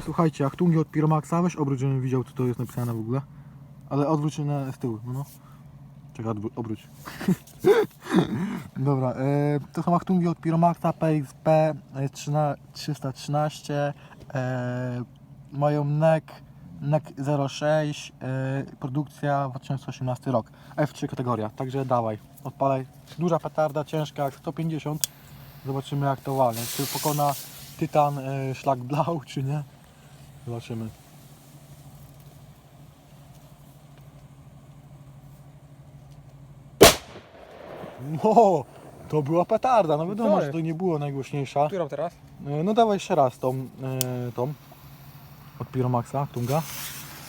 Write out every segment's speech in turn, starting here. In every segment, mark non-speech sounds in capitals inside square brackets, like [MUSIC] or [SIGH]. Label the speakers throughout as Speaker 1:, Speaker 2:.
Speaker 1: słuchajcie, Achtungi od Piromaxa, weź obróć, żebym widział co to jest napisane w ogóle. Ale odwróć na, z tyłu, no no. Czekaj, obróć. [LAUGHS] Dobra, e, to są Achtungi od Piromaxa PXP e, 13 313. E, mają NEC, NEC 06, e, produkcja 2018 rok. F3 kategoria, także dawaj, odpalaj. Duża petarda, ciężka jak 150. Zobaczymy jak to walnie. Czy pokona Tytan e, szlak blau, czy nie? Zobaczymy. Ło, to była petarda, no wiadomo, że to nie było najgłośniejsza.
Speaker 2: Którą teraz?
Speaker 1: E, No dawaj jeszcze raz tą, e, tą od Piromaxa, Tunga.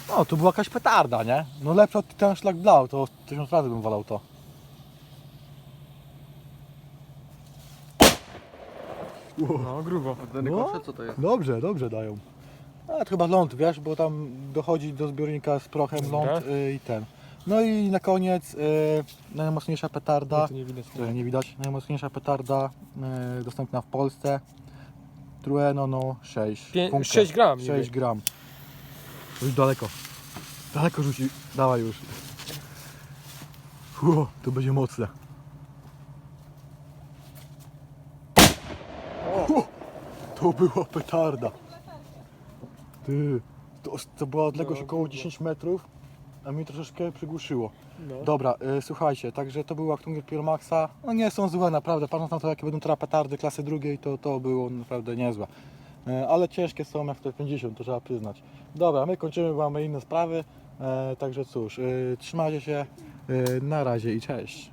Speaker 1: No, to była jakaś petarda, nie? No lepsza od ten szlak blau, to tysiąc razy bym walał to.
Speaker 2: No, grubo.
Speaker 1: No.
Speaker 3: co to jest?
Speaker 1: Dobrze, dobrze dają. A to chyba ląd, wiesz, bo tam dochodzi do zbiornika z prochem
Speaker 2: Dobra.
Speaker 1: ląd y, i ten. No i na koniec y, najmocniejsza petarda,
Speaker 2: Tu nie widać.
Speaker 1: nie widać, najmocniejsza petarda y, dostępna w Polsce. Trueno no 6.
Speaker 2: Pię-. 6 gram
Speaker 1: 6
Speaker 2: niby.
Speaker 1: gram. Już daleko. Daleko rzuci. Dawaj już. Ło, to będzie mocne. To była petarda. Ty, to, to była odległość
Speaker 2: No,
Speaker 1: około
Speaker 2: kurwa.
Speaker 1: 10 metrów, a mnie troszeczkę przygłuszyło.
Speaker 2: No.
Speaker 1: Dobra, y, słuchajcie, także to był Achtunger Piromaxa. No nie są złe naprawdę, patrząc na to jakie będą teraz petardy klasy drugiej, to to było naprawdę niezłe. Y, ale ciężkie są jak te 50, to trzeba przyznać. Dobra, my kończymy, mamy inne sprawy. E, także cóż, y, trzymajcie się, y, na razie i cześć.